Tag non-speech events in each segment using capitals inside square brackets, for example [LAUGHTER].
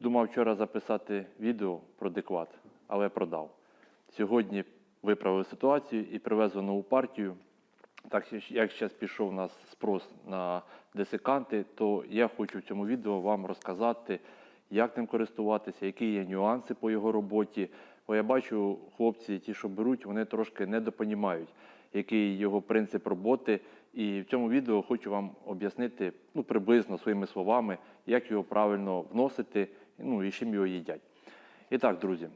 Думав вчора записати відео про декват, але продав. Сьогодні виправив ситуацію і привезли нову партію. Так як зараз пішов у нас спрос на десиканти, то я хочу в цьому відео вам розказати, як ним користуватися, які є нюанси по його роботі. Бо я бачу, хлопці, ті, що беруть, вони трошки недопонімають, який його принцип роботи. І в цьому відео хочу вам об'яснити ну, приблизно своїми словами, як його правильно вносити, ну і чим його їдять. І так, друзі,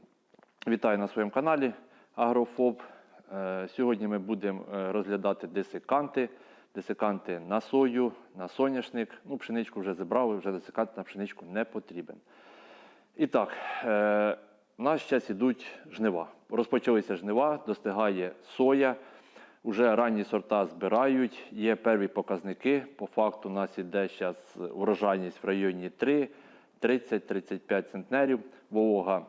вітаю на своєму каналі Агрофоб. Е, Сьогодні ми будемо е, розглядати десиканти, десиканти на сою, на соняшник. Ну, пшеничку вже зібрали, вже десикант на пшеничку не потрібен. І так, е, у нас зараз ідуть жнива. Розпочалися жнива, достигає соя. Уже ранні сорта збирають, є перві показники. По факту у нас іде зараз урожайність в районі 3, 30-35 центнерів, волога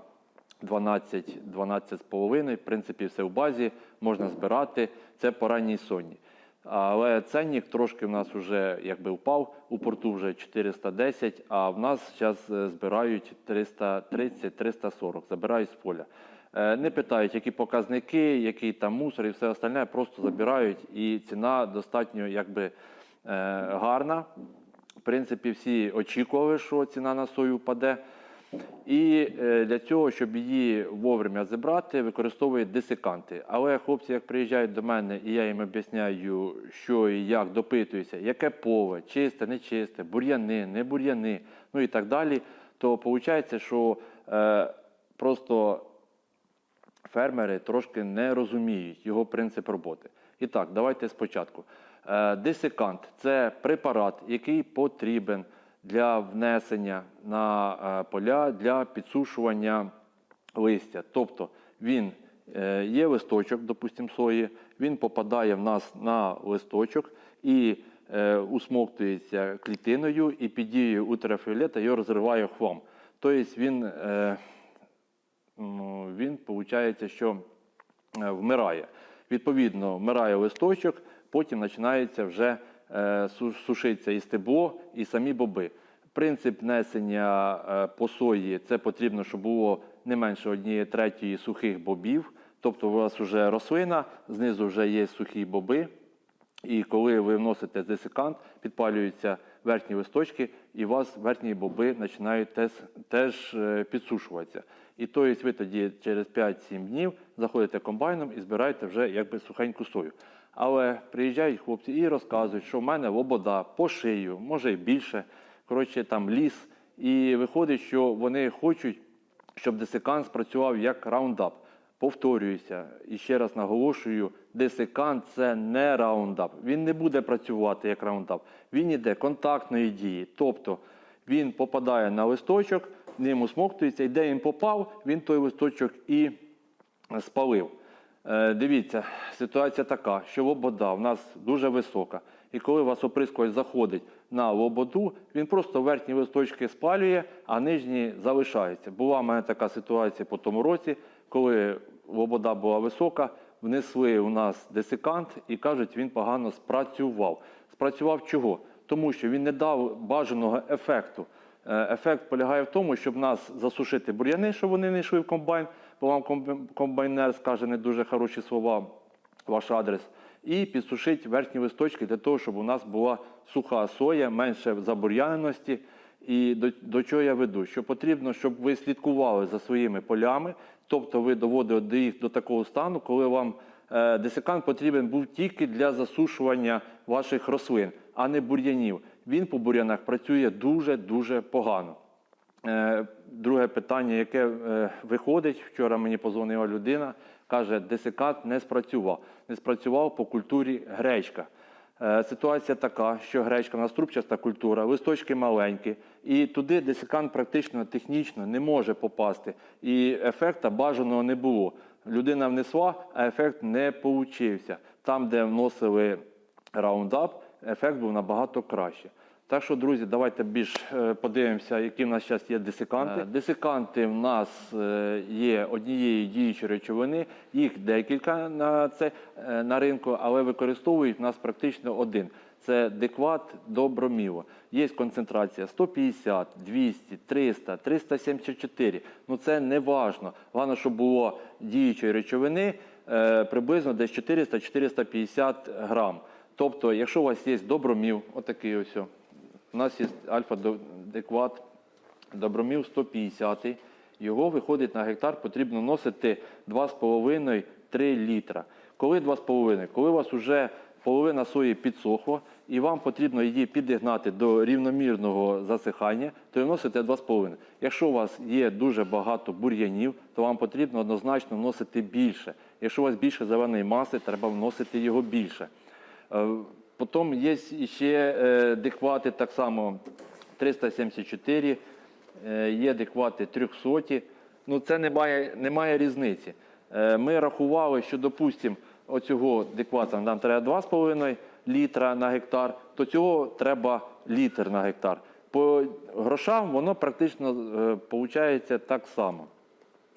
12, 12,5. В принципі, все в базі, можна збирати. Це по ранній соні. Але ценник трошки в нас вже якби впав, у порту вже 410, а в нас зараз збирають 330-340, забирають з поля. Е, Не питають, які показники, який там мусор і все остальне, просто забирають, і ціна достатньо якби е, гарна. Принципі, всі очікували, що ціна на сою впаде. І е, для цього, щоб її вовремя зібрати, використовують десиканти. Але хлопці, як приїжджають до мене, і я їм об'ясняю, що і як допитуюся, яке поле, чисте, нечисте, бур'яни, не бур'яни, ну і так далі, то виходить, що е, просто фермери трошки не розуміють його принцип роботи. І так, давайте спочатку. Е, Десикант це препарат, який потрібен для внесення на е, поля для підсушування листя. Тобто він е, є листочок, допустимо, сої, він попадає в нас на листочок і усмоктується клітиною, і під дією ультрафіолета його розриває хлам. Тобто він ну, він виходить, що вмирає. Відповідно, вмирає листочок, потім починається вже е, су- сушиться і стебло, і самі боби. Принцип несення е, по сої це потрібно, щоб було не менше однієї третьої сухих бобів. Тобто у вас вже рослина, знизу вже є сухі боби. І коли ви вносите десикант, підпалюються верхні листочки, і у вас верхні боби починають теж, теж е, підсушуватися. І тобто ви тоді через 5-7 днів заходите комбайном і збираєте вже якби сухеньку сою. Але приїжджають хлопці і розказують, що в мене лобода по шию, може і більше, коротше там ліс. І виходить, що вони хочуть, щоб десикант спрацював як раундап. Повторююся і ще раз наголошую: десикант це не раундап. Він не буде працювати як раундап. Він іде контактної дії. Тобто він попадає на листочок, ним усмоктується, і де він попав, він той листочок і спалив. Е, Дивіться, ситуація така, що лобода в нас дуже висока. І коли у вас оприскувач заходить на лободу, він просто верхні листочки спалює, а нижні залишаються. Була в мене така ситуація по тому році, коли лобода була висока, внесли у нас десикант і кажуть, він погано спрацював. Спрацював чого? Тому що він не дав бажаного ефекту. Е, Ефект полягає в тому, щоб нас засушити бур'яни, щоб вони не йшли в комбайн, бо вам комбайнер скаже не дуже хороші слова, ваш адрес, і підсушити верхні листочки для того, щоб у нас була суха соя, менше забур'яненості. І до, до чого я веду? Що потрібно, щоб ви слідкували за своїми полями, тобто ви доводили їх до такого стану, коли вам е, десикант потрібен був тільки для засушування ваших рослин, а не бур'янів. Він по бур'янах працює дуже-дуже погано. Е, Друге питання, яке е, виходить, вчора мені позвонила людина, каже, десикант не спрацював. Не спрацював по культурі гречка. Е, Ситуація така, що гречка у нас культура, листочки маленькі, і туди десикант практично технічно не може попасти. І ефекта бажаного не було. Людина внесла, а ефект не получився. Там, де вносили раундап, ефект був набагато краще. Так що, друзі, давайте більш е, подивимося, які в нас зараз є десиканти. Е, Десиканти в нас е, є однієї діючої речовини, їх декілька на, це, на ринку, але використовують в нас практично один. Це декват доброміло. Є концентрація 150, 200, 300, 374. Ну це не важно. Головне, щоб було діючої речовини приблизно десь 400-450 грам. Тобто, якщо у вас є доброміл, отакий ось, у нас є альфа-декват, доброміл 150, його виходить на гектар, потрібно вносити 2,5-3 літра. Коли 2,5? Коли у вас вже половина сої підсохла, і вам потрібно її підігнати до рівномірного засихання, то ви вносите 2,5. Якщо у вас є дуже багато бур'янів, то вам потрібно однозначно вносити більше. Якщо у вас більше зеленої маси, треба вносити його більше. Потім є ще е, деквати так само 374, е, є деквати 300. Ну це немає, немає різниці. Е, Ми рахували, що, допустимо, оцього деквата нам треба 2,5 літра на гектар, то цього треба літр на гектар. По грошам воно практично виходить так само.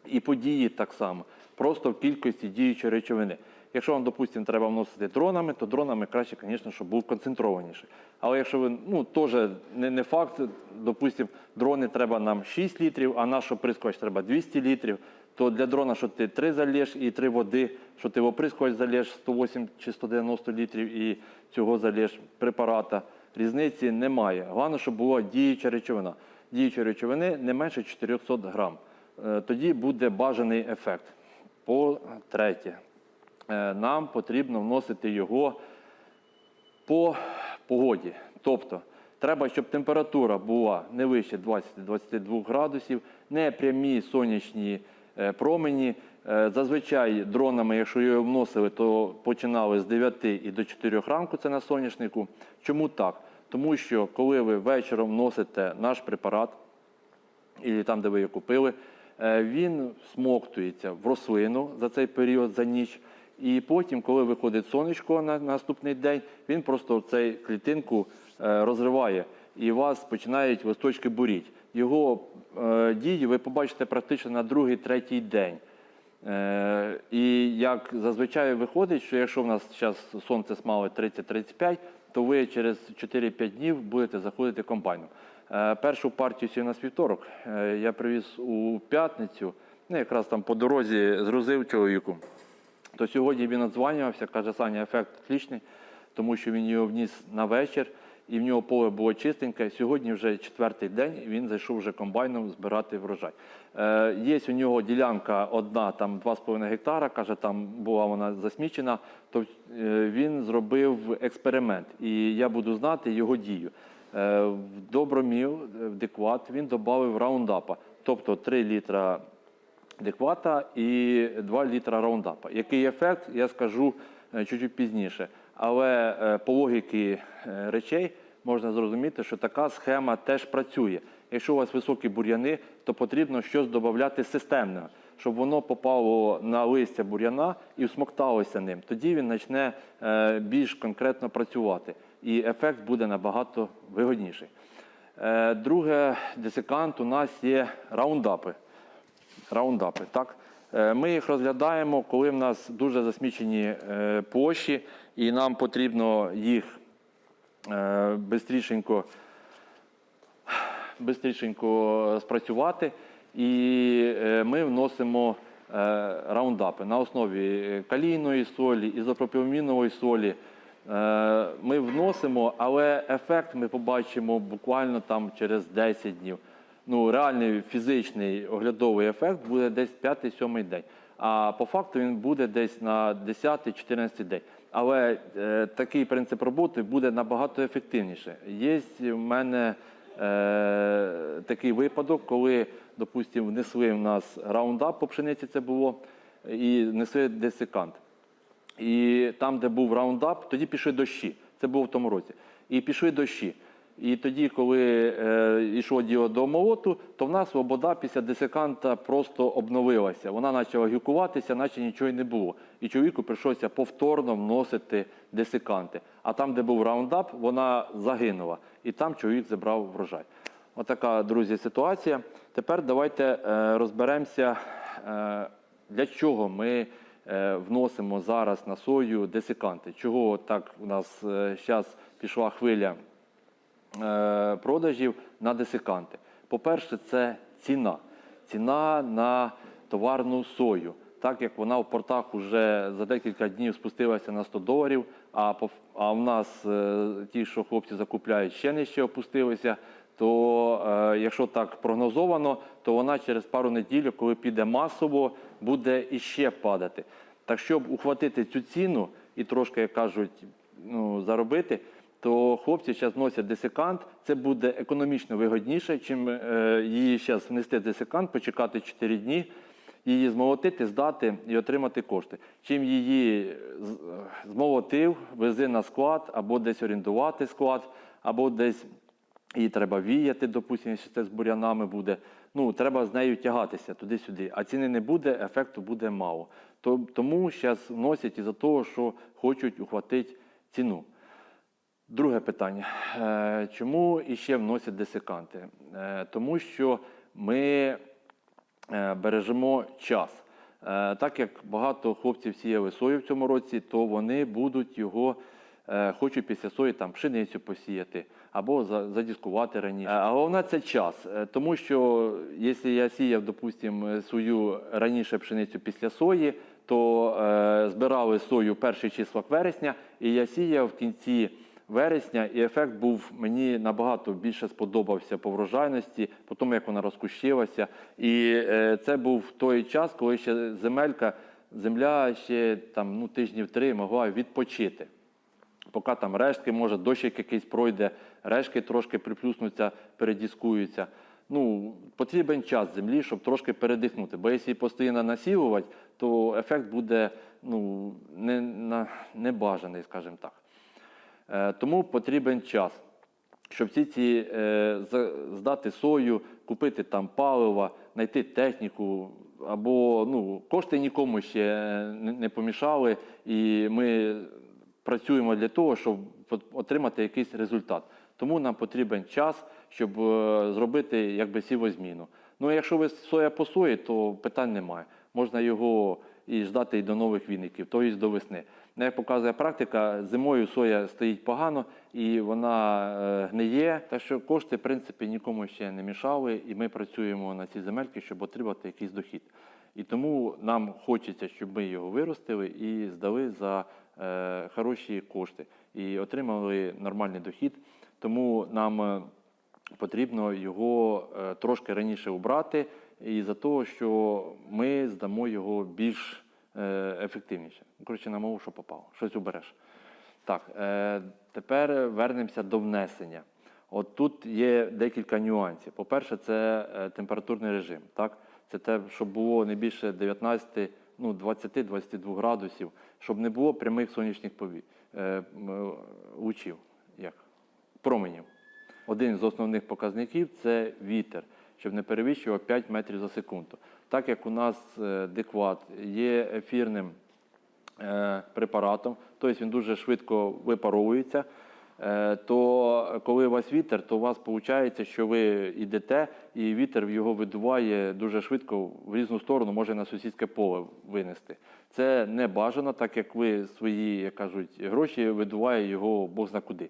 І події так само, просто в кількості діючої речовини. Якщо вам, допустимо, треба вносити дронами, то дронами краще, звісно, щоб був концентрованіший. Але якщо ви, ну, теж не, не факт, допустимо, дрони треба нам 6 літрів, а наш оприскувач треба 200 літрів, то для дрона, що ти 3 залєш і 3 води, що ти в оприскувач залєш 108 чи 190 літрів і цього залєш препарата, різниці немає. Головне, щоб була діюча речовина. Діючої речовини не менше 400 грам. Е, Тоді буде бажаний ефект. По-третє, е, нам потрібно вносити його по погоді. Тобто, треба, щоб температура була не вище 20-22 градусів, не прямі сонячні е, промені. Е, Зазвичай дронами, якщо його вносили, то починали з 9 і до 4 ранку, це на соняшнику. Чому так? Тому що коли ви вечором вносите наш препарат, і там, де ви його купили, е, він смоктується в рослину за цей період за ніч. І потім, коли виходить сонечко на наступний день, він просто цей клітинку е, розриває і вас починають листочки буріть. Його е, дії ви побачите практично на другий, третій день. Е, І як зазвичай виходить, що якщо в нас зараз сонце смалить 30-35, то ви через 4-5 днів будете заходити комбайном. Е, Першу партію сів на вівторок я привіз у п'ятницю, ну якраз там по дорозі зрозив чоловіку. То сьогодні він надзванювався, каже, Саня, ефект отличний, тому що він його вніс на вечір, і в нього поле було чистеньке. Сьогодні вже четвертий день, він зайшов вже комбайном збирати врожай. Е, є у нього ділянка одна, там 2,5 гектара, каже, там була вона засмічена, то е, він зробив експеримент, і я буду знати його дію. Е, в Доброміл, е, в Декват він додав раундапа, тобто 3 літра деквата і 2 літра раундапа. Який ефект, я скажу е, чуть-чуть пізніше. Але е, по логіки е, речей можна зрозуміти, що така схема теж працює. Якщо у вас високі бур'яни, то потрібно щось додати системного, щоб воно попало на листя бур'яна і всмокталося ним. Тоді він почне більш конкретно працювати, і ефект буде набагато вигодніший. Друге, десикант у нас є раундапи раундапи. Так? Е, Ми їх розглядаємо, коли в нас дуже засмічені е, площі, і нам потрібно їх е, бистрішенько, бистрішенько спрацювати. І ми вносимо раундапи на основі калійної солі, ізопропіомінової солі. Ми вносимо, але ефект ми побачимо буквально там через 10 днів ну, реальний фізичний оглядовий ефект буде десь 5-7 день. А по факту він буде десь на 10-14 день. Але е, такий принцип роботи буде набагато ефективніше. Є в мене е, такий випадок, коли, допустимо, внесли в нас раундап по пшениці, це було, і внесли десикант. І там, де був раундап, тоді пішли дощі. Це було в тому році. І пішли дощі. І тоді, коли е, йшло діло до молоту, то в нас свобода після десиканта просто обновилася. Вона почала гюкуватися, наче нічого й не було. І чоловіку прийшлося повторно вносити десиканти. А там, де був раундап, вона загинула. І там чоловік забрав врожай. Отака, друзі, ситуація. Тепер давайте е, розберемося, е, для чого ми е, вносимо зараз на сою десиканти. Чого так у нас зараз пішла хвиля е, продажів на десиканти. По-перше, це ціна. Ціна на товарну сою. Так як вона в портах вже за декілька днів спустилася на 100 доларів, а, а в нас е, ті, що хлопці закупляють, ще нижче опустилися, то е, якщо так прогнозовано, то вона через пару неділь, коли піде масово, буде іще падати. Так щоб ухватити цю ціну і трошки, як кажуть, ну, заробити, то хлопці зараз вносять десикант. Це буде економічно вигодніше, чим е, її зараз внести десикант, почекати 4 дні, її змолотити, здати і отримати кошти. Чим її е, змолотив, вези на склад, або десь орендувати склад, або десь її треба віяти, допустимо, якщо це з бурянами буде. Ну, треба з нею тягатися туди-сюди. А ціни не буде, ефекту буде мало. Тому зараз вносять із-за того, що хочуть ухватити ціну. Друге питання. Е, Чому іще вносять десиканти? Е, Тому що ми е, бережемо час. Так як багато хлопців сіяли сою в цьому році, то вони будуть його, хочуть після сої там пшеницю посіяти або задіскувати раніше. А головне це час. Тому що якщо я сіяв, допустимо, свою раніше пшеницю після сої, то збирали сою перший числах вересня, і я сіяв в кінці вересня, і ефект був мені набагато більше сподобався по врожайності, по тому, як вона розкущилася. І е, це був той час, коли ще земелька, земля ще там ну, тижнів три могла відпочити. Поки там рештки, може, дощик якийсь пройде, рештки трошки приплюснуться, передіскуються. Ну, потрібен час землі, щоб трошки передихнути. Бо якщо її постійно насілувати, то ефект буде ну, не, на, небажаний, скажімо так. Е, Тому потрібен час, щоб всі ці е, здати сою, купити там паливо, знайти техніку. Або ну, кошти нікому ще не, не помішали, і ми працюємо для того, щоб отримати якийсь результат. Тому нам потрібен час, щоб е, зробити якби сівозміну. Ну, якщо ви соя по сої, то питань немає. Можна його і ждати і до нових віників, тобто до весни. Ну, Як показує практика, зимою соя стоїть погано і вона е, гниє. Так що кошти, в принципі, нікому ще не мішали, і ми працюємо на ці земельки, щоб отримати якийсь дохід. І тому нам хочеться, щоб ми його виростили і здали за е, хороші кошти і отримали нормальний дохід. Тому нам е, потрібно його е, трошки раніше обрати, і за того, що ми здамо його більш е, ефективніше. Коротше, на що попало, щось обереш. Так, е, тепер вернемося до внесення. От тут є декілька нюансів. По-перше, це е, температурний режим. Так? Це те, щоб було не більше 19, ну, 20-22 градусів, щоб не було прямих сонячних пові... е, лучів, як? променів. Один з основних показників це вітер, щоб не перевищував 5 метрів за секунду. Так як у нас е, декват є ефірним е, препаратом, тобто він дуже швидко випаровується, е, то коли у вас вітер, то у вас виходить, що ви йдете, і вітер його видуває дуже швидко в різну сторону, може на сусідське поле винести. Це не бажано, так як ви свої, як кажуть, гроші видуває його Бог зна куди.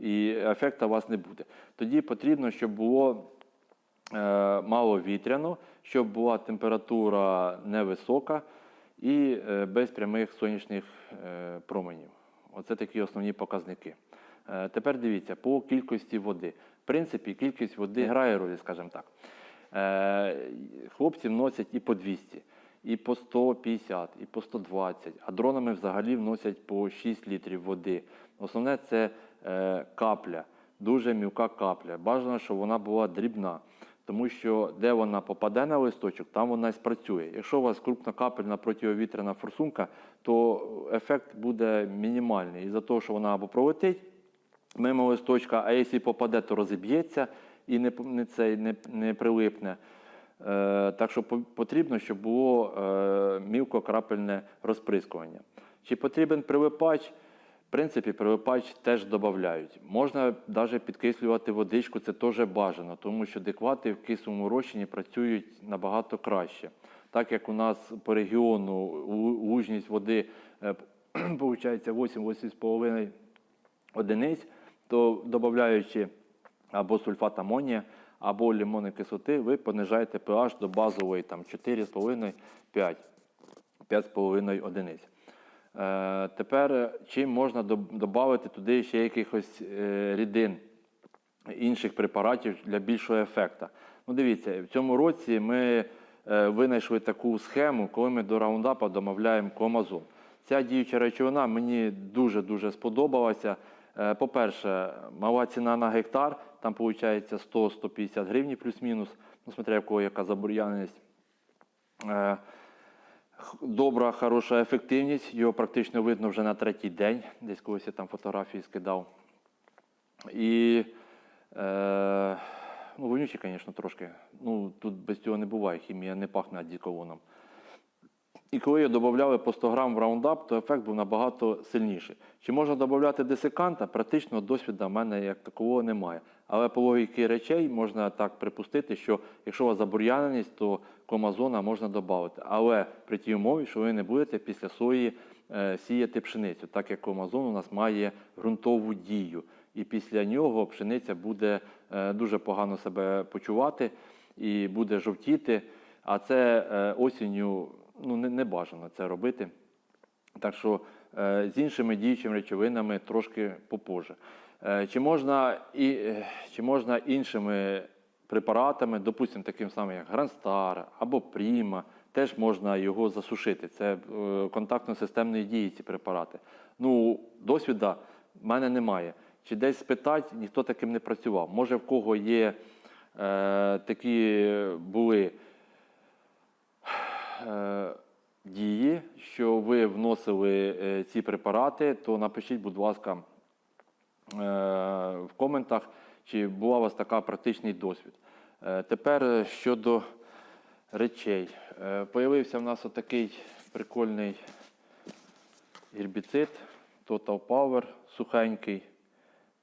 І ефекту у вас не буде. Тоді потрібно, щоб було е, мало вітряно, щоб була температура невисока і е, без прямих сонячних е, променів. Оце такі основні показники. Е, Тепер дивіться, по кількості води. В принципі, кількість води грає роль, скажімо так. Хлопці вносять і по 200, і по 150, і по 120, а дронами взагалі вносять по 6 літрів води. Основне це капля, дуже мілка капля. Бажано, щоб вона була дрібна. Тому що де вона попаде на листочок, там вона і спрацює. Якщо у вас крупнокапельна противовітряна форсунка, то ефект буде мінімальний. Із-за того, що вона або пролетить мимо листочка, а якщо попаде, то розіб'ється і не, не, цей, не, не прилипне. Е, так що потрібно, щоб було е, мілкокрапельне розприскування. Чи потрібен прилипач? В принципі, прилипач теж додають. Можна навіть підкислювати водичку, це теж бажано, тому що деквати в кислому розчині працюють набагато краще. Так як у нас по регіону лужність води е, [CLEARS THROAT] виходить 8-8,5 одиниць, то додаючи або сульфат амонія, або лимонної кислоти, ви понижаєте pH до базової там 4,5-5. 5,5 одиниць. Е, тепер е, чим можна додати туди ще якихось е, рідин, інших препаратів для більшого ефекту? Ну, дивіться, в цьому році ми винайшли таку схему, коли ми до раундапа домовляємо комазон. Ця діюча речовина мені дуже-дуже сподобалася. По-перше, мала ціна на гектар, там виходить 100-150 гривень плюс-мінус, ну, смотря в кого яка забур'яненість. Добра, хороша ефективність, його практично видно вже на третій день, десь колись я там фотографії скидав. І е, ну, вонючі, звісно, трошки. Ну, тут без цього не буває, хімія не пахне одеколоном. І коли я додавали по 100 грам в раундап, то ефект був набагато сильніший. Чи можна додати десиканта? Практично досвіду в мене як такого немає. Але по логіки речей можна так припустити, що якщо у вас забур'яненість, то комазона можна додати. Але при тій умові, що ви не будете після сої е, сіяти пшеницю, так як комазон у нас має ґрунтову дію. І після нього пшениця буде е, дуже погано себе почувати і буде жовтіти. А це е, осінню ну, не, бажано це робити. Так що з іншими діючими речовинами трошки попозже. Чи, можна і, чи можна іншими препаратами, допустимо, таким самим, як Гранстар або Пріма, теж можна його засушити. Це е, контактно-системної дії ці препарати. Ну, досвіда в мене немає. Чи десь спитати, ніхто таким не працював. Може, в кого є е, такі були е, дії, що ви вносили е, ці препарати, то напишіть, будь ласка, е, в коментах, чи була у вас така практичний досвід. Е, Тепер е, щодо речей. Е, Появився в нас отакий прикольний гербіцид Total Power сухенький.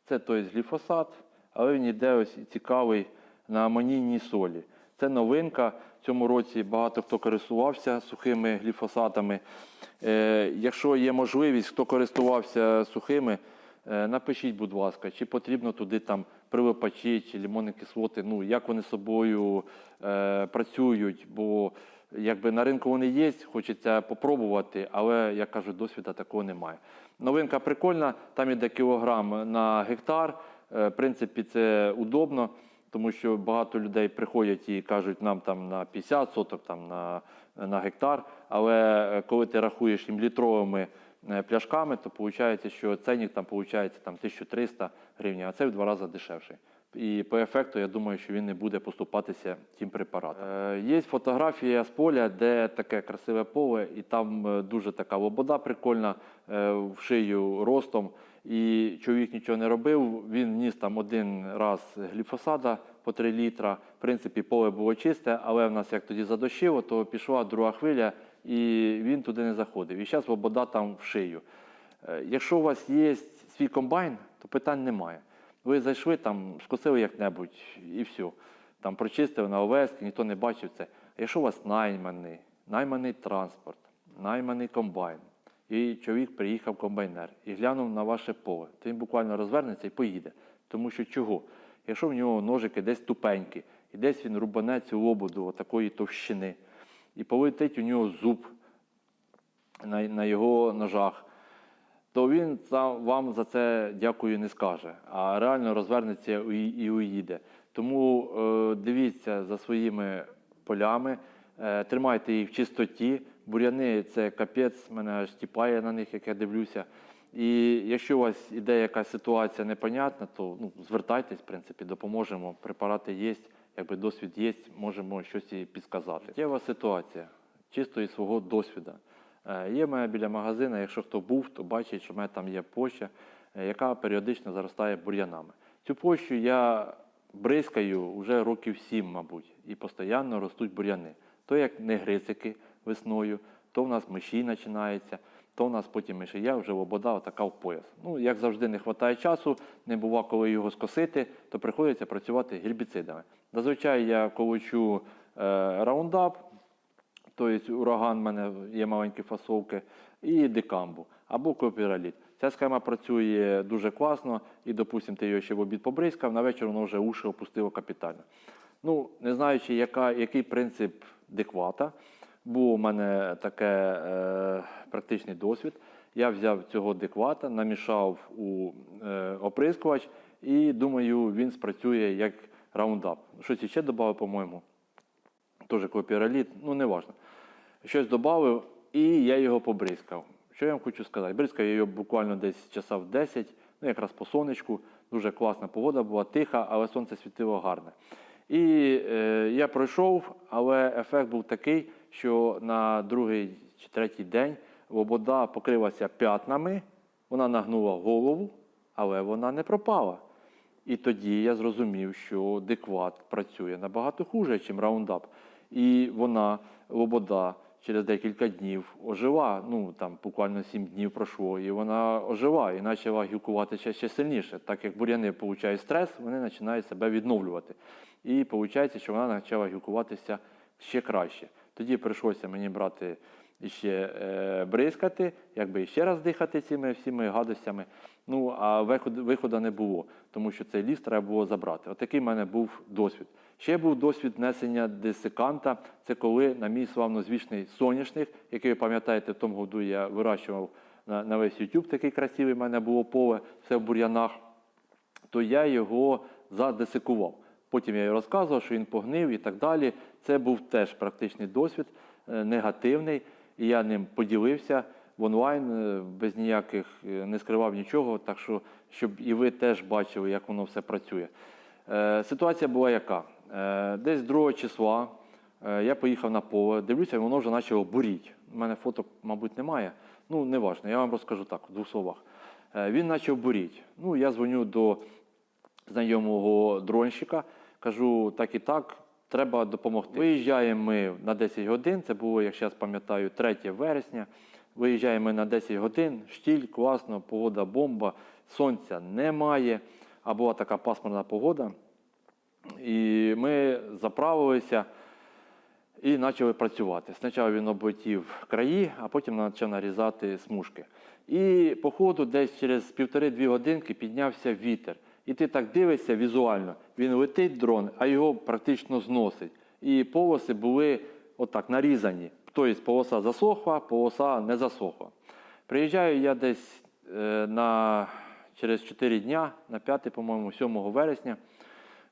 Це той гліфосат, але він йде ось цікавий на амонійній солі. Це новинка. В цьому році багато хто користувався сухими гліфосатами. Якщо є можливість, хто користувався сухими, напишіть, будь ласка, чи потрібно туди там привипачі чи лимонні кислоти, ну як вони з собою е, працюють, бо якби на ринку вони є, хочеться попробувати, але як кажуть, досвіду такого немає. Новинка прикольна, там іде кілограм на гектар. Е, В принципі, це удобно, тому що багато людей приходять і кажуть, нам там на 50 соток, там на, на гектар. Але е, коли ти рахуєш їм літровими пляшками, то виходить, що ценник там виходить там 1300 гривень, а це в два рази дешевший. І по ефекту я думаю, що він не буде поступатися тим препаратом. Е, є фотографія з поля, де таке красиве поле, і там е, дуже така лобода прикольна е, в шию ростом. І чоловік нічого не робив. Він вніс там один раз гліфосада по 3 літра. В принципі, поле було чисте, але в нас як тоді задощило, то пішла друга хвиля, і він туди не заходив. І зараз лобода там в шию. Е, Якщо у вас є свій комбайн, то питань немає. Ви зайшли там, скосили як-небудь і все. Там прочистили на овески, ніхто не бачив це. А якщо у вас найманий, найманий транспорт, найманий комбайн, і чоловік приїхав комбайнер і глянув на ваше поле, то він буквально розвернеться і поїде. Тому що чого? Якщо в нього ножики десь тупенькі, і десь він рубане цю лободу такої товщини, і полетить у нього зуб на, на його ножах, то він сам вам за це дякую не скаже, а реально розвернеться і, уїде. Тому е, дивіться за своїми полями, е, тримайте їх в чистоті. Буряни це капець, мене аж тіпає на них, як я дивлюся. І якщо у вас іде якась ситуація непонятна, то ну, звертайтесь, в принципі, допоможемо. Препарати є, якби досвід є, можемо щось і підказати. Життєва ситуація, чисто із свого досвіду. Е, Є мене біля магазину, якщо хто був, то бачить, що в мене там є площа, е, яка періодично заростає бур'янами. Цю площу я бризкаю вже років сім, мабуть, і постійно ростуть бур'яни. То як негрицики весною, то в нас миші починається, то в нас потім мишія, вже лобода така в пояс. Ну, як завжди, не вистачає часу, не бува, коли його скосити, то приходиться працювати гербіцидами. Зазвичай я колочу е, раундап, Тобто ураган в мене є маленькі фасовки, і декамбу або копіраліт. Ця схема працює дуже класно, і, допустимо, ти його ще в обід побризкав, на вечір воно вже уші опустило капітально. Ну, не знаючи, яка, який принцип деквата, був у мене таке е, практичний досвід. Я взяв цього деквата, намішав у е, оприскувач і думаю, він спрацює як раундап. Щось ще додав, по-моєму. Теж клопіраліт, ну не важно. Щось додав і я його побризкав. Що я вам хочу сказати? Бризкав я його буквально десь часа в 10, ну якраз по сонечку. Дуже класна погода була, тиха, але сонце світило гарне. І е, я пройшов, але ефект був такий, що на другий чи третій день лобода покрилася п'ятнами, вона нагнула голову, але вона не пропала. І тоді я зрозумів, що декват працює набагато хуже, ніж раундап. І вона, лобода, через декілька днів ожила. Ну там буквально сім днів пройшло, і вона ожила і почала гілкувати ще, сильніше. Так як бур'яни получають стрес, вони починають себе відновлювати. І виходить, що вона почала гілкуватися ще краще. Тоді прийшлося мені брати і ще е, бризкати, якби ще раз дихати цими всіми гадостями. Ну а виходу, виходу не було, тому що цей ліс треба було забрати. Отакий в мене був досвід. Ще був досвід внесення десиканта. Це коли на мій славнозвічний соняшник, який ви пам'ятаєте, в тому году я вирощував на, на весь YouTube, такий красивий в мене було поле, все в бур'янах, то я його задесикував. Потім я їй розказував, що він погнив і так далі. Це був теж практичний досвід, е, негативний, і я ним поділився в онлайн, е, без ніяких е, не скривав нічого, так що, щоб і ви теж бачили, як воно все працює. Ситуація була яка? Десь 2 числа я поїхав на поле, дивлюся, воно вже почало буріти. У мене фото, мабуть, немає. Ну, не важно, я вам розкажу так, в двох словах. Він почав буріти. Ну, я дзвоню до знайомого дронщика, кажу, так і так, треба допомогти. Виїжджаємо ми на 10 годин, це було, як зараз пам'ятаю, 3 вересня. Виїжджаємо на 10 годин, штіль, класно, погода бомба, сонця немає, а була така пасмурна погода. І ми заправилися і почали працювати. Спочатку він облетів краї, а потім почав нарізати смужки. І по ходу десь через півтори-дві годинки піднявся вітер. І ти так дивишся візуально, він летить дрон, а його практично зносить. І полоси були отак нарізані. Тобто полоса засохла, полоса не засохла. Приїжджаю я десь е, на, через 4 дня, на 5, по-моєму, 7 вересня.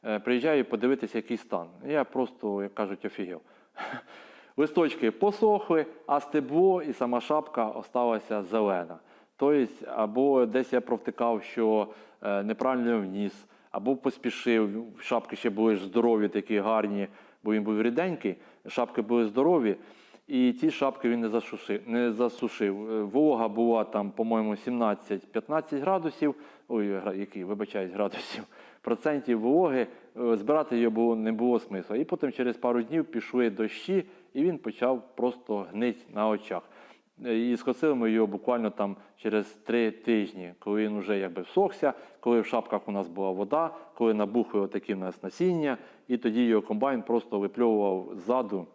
Е, Приїжджаю подивитися, який стан. Я просто, як кажуть, офігел. [LAUGHS] Листочки посохли, а стебло і сама шапка осталася зелена. Тобто, або десь я провтикав, що е, неправильно вніс, або поспішив. Шапки ще були здорові, такі гарні, бо він був ріденький, шапки були здорові. І ці шапки він не засушив. Не засушив. Е, Волога була там, по-моєму, 17-15 градусів. Ой, який, вибачаюсь, градусів процентів вологи. Е, Збирати його було, не було смисла. І потім через пару днів пішли дощі, і він почав просто гнити на очах. І скосили ми його буквально там через три тижні, коли він вже якби всохся, коли в шапках у нас була вода, коли набухли отакі в нас насіння, і тоді його комбайн просто випльовував ззаду.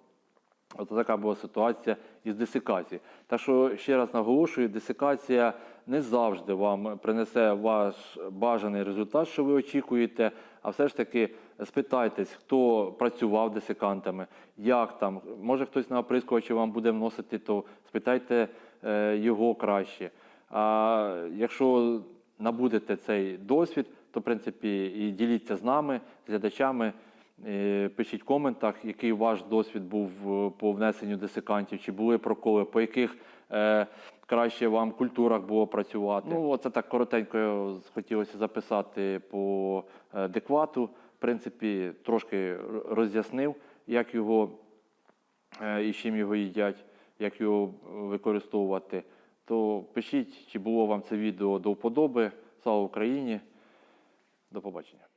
Ось така була ситуація із десикацією. Так що ще раз наголошую, десикація не завжди вам принесе ваш бажаний результат, що ви очікуєте. А все ж таки спитайтесь, хто працював десикантами, як там, може хтось на оприскувачі вам буде вносити, то спитайте е, його краще. А якщо набудете цей досвід, то в принципі і діліться з нами, з глядачами. Пишіть в коментах, який ваш досвід був е, по внесенню десикантів, чи були проколи, по яких е, краще вам в культурах було працювати. Ну, оце так коротенько хотілося записати по е, деквату. В принципі, трошки роз'яснив, як його е, і з чим його їдять, як його використовувати. То пишіть, чи було вам це відео до вподоби. Слава Україні! До побачення.